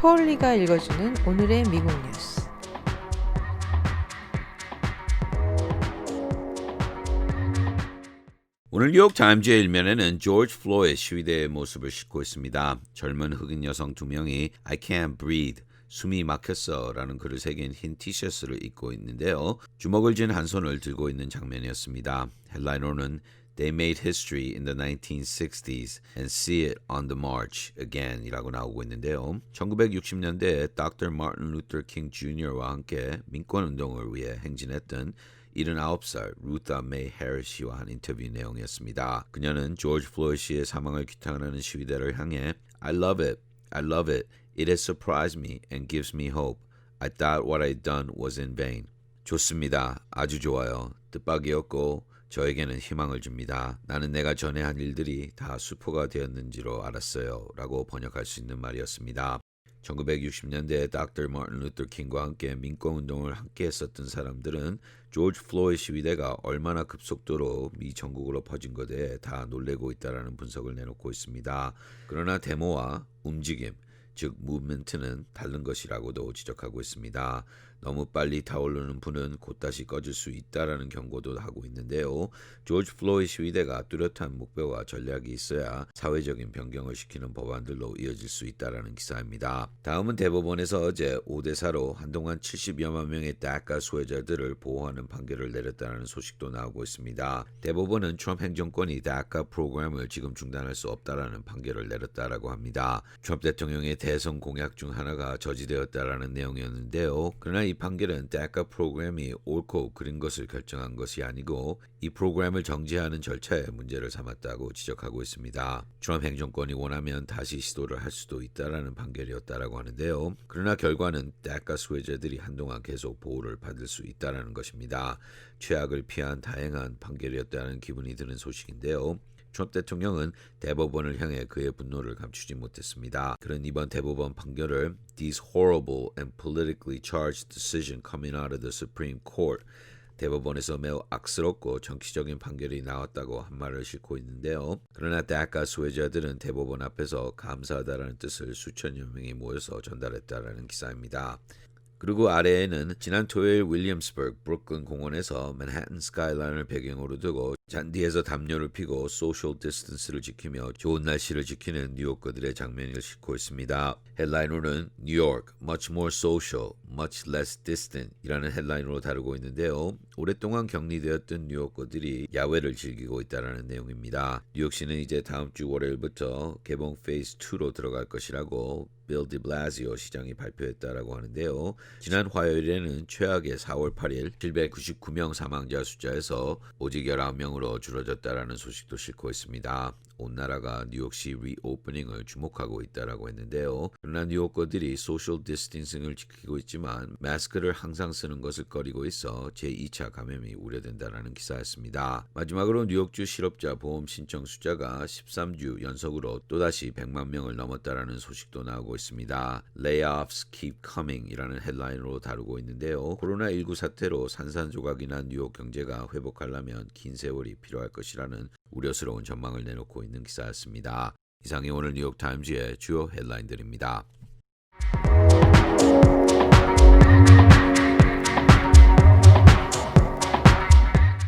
폴리가 읽어주는 오늘의 미국 뉴스. 오늘 뉴욕 타임즈의 일면에는 조지 플로의 시위대의 모습을 싣고 있습니다. 젊은 흑인 여성 두 명이 I can't breathe 숨이 막혔어 라는 글을 새긴 흰 티셔츠를 입고 있는데요. 주먹을 쥔 한 손을 들고 있는 장면이었습니다. 헬라인어는 They made history in the 1960s and see it on the march again 이라고 나오고 있는데요. 1960년대에 Dr. 마틴 루터 킹 주니어와 함께 민권운동을 위해 행진했던 79살 루타 메이 해리시와 한 인터뷰 내용이었습니다. 그녀는 조지 플로이드 씨의 사망을 규탄하는 시위대를 향해 I love it, I love it, it has surprised me and gives me hope. I thought what I'd done was in vain. 좋습니다. 아주 좋아요. 뜻밖이었고 저에게는 희망을 줍니다. 나는 내가 전에 한 일들이 다 수포가 되었는지로 알았어요. 라고 번역할 수 있는 말이었습니다. 1960년대에 닥터 마틴 루터 킹과 함께 민권운동을 함께 했었던 사람들은 조지 플로이드 시위대가 얼마나 급속도로 미 전국으로 퍼진 것에 다 놀래고 있다라는 분석을 내놓고 있습니다. 그러나 데모와 움직임, 즉 무브멘트는 다른 것이라고도 지적하고 있습니다. 너무 빨리 타오르는 불은 곧 다시 꺼질 수 있다라는 경고도 하고 있는데요. 조지 플로이드 시위대가 뚜렷한 목표와 전략이 있어야 사회적인 변경을 시키는 법안들로 이어질 수 있다라는 기사입니다. 다음은 대법원에서 어제 5대 4로 한동안 70여만 명의 다카 수혜자들을 보호하는 판결을 내렸다는 소식도 나오고 있습니다. 대법원은 트럼프 행정권이 다카 프로그램을 지금 중단할 수 없다라는 판결을 내렸다라고 합니다. 트럼프 대통령의 대선 공약 중 하나가 저지되었다라는 내용이었는데요. 그러나 이 판결은 다카 프로그램이 옳고 그른 것을 결정한 것이 아니고 이 프로그램을 정지하는 절차에 문제를 삼았다고 지적하고 있습니다. 트럼프 행정권이 원하면 다시 시도를 할 수도 있다라는 판결이었다라고 하는데요. 그러나 결과는 다카 수혜자들이 한동안 계속 보호를 받을 수 있다라는 것입니다. 최악을 피한 다행한 판결이었다는 기분이 드는 소식인데요. 트럼프 대통령은 대법원을 향해 그의 분노를 감추지 못했습니다. 그런 이번 대법원 판결을 These horrible and politically charged decision coming out of the Supreme Court 대법원에서 매우 악스럽고 정치적인 판결이 나왔다고 한 말을 싣고 있는데요. 그러나 다카 수혜자들은 대법원 앞에서 감사하다라는 뜻을 수천여 명이 모여서 전달했다라는 기사입니다. 그리고 아래에는 지난 토요일 윌리엄스버그 브루클린 공원에서 맨해튼 스카이라인을 배경으로 두고 잔디에서 담요를 피고 소셜 디스턴스를 지키며 좋은 날씨를 지키는 뉴요커들의 장면을 싣고 있습니다. 헬라인으로는 뉴욕, much more social, much less distant 이라는 헬라인으로 다루고 있는데요. 오랫동안 격리되었던 뉴요커들이 야외를 즐기고 있다는 내용입니다. 뉴욕시는 이제 다음 주 월요일부터 개봉 페이스 2로 들어갈 것이라고 빌 디블라시오 시장이 발표했다라고 하는데요. 지난 화요일에는 최악의 4월 8일 799명 사망자 숫자에서 오직 19명으로 줄어졌다라는 소식도 싣고 있습니다. 온 나라가 뉴욕시 리오프닝을 주목하고 있다라고 했는데요. 그러나 뉴요커들이 소셜 디스틴싱을 지키고 있지만 마스크를 항상 쓰는 것을 꺼리고 있어 제2차 감염이 우려된다라는 기사였습니다. 마지막으로 뉴욕주 실업자 보험 신청 숫자가 13주 연속으로 또다시 100만 명을 넘었다라는 소식도 나오고 있습니다. Layoffs keep coming 이라는 헬라인으로 다루고 있는데요. 코로나19 사태로 산산조각이 난 뉴욕 경제가 회복하려면 긴 세월이 필요할 것이라는 우려스러운 전망을 내놓고 있는 기사였습니다. 이상이 오늘 뉴욕 타임즈의 주요 헬라인들입니다.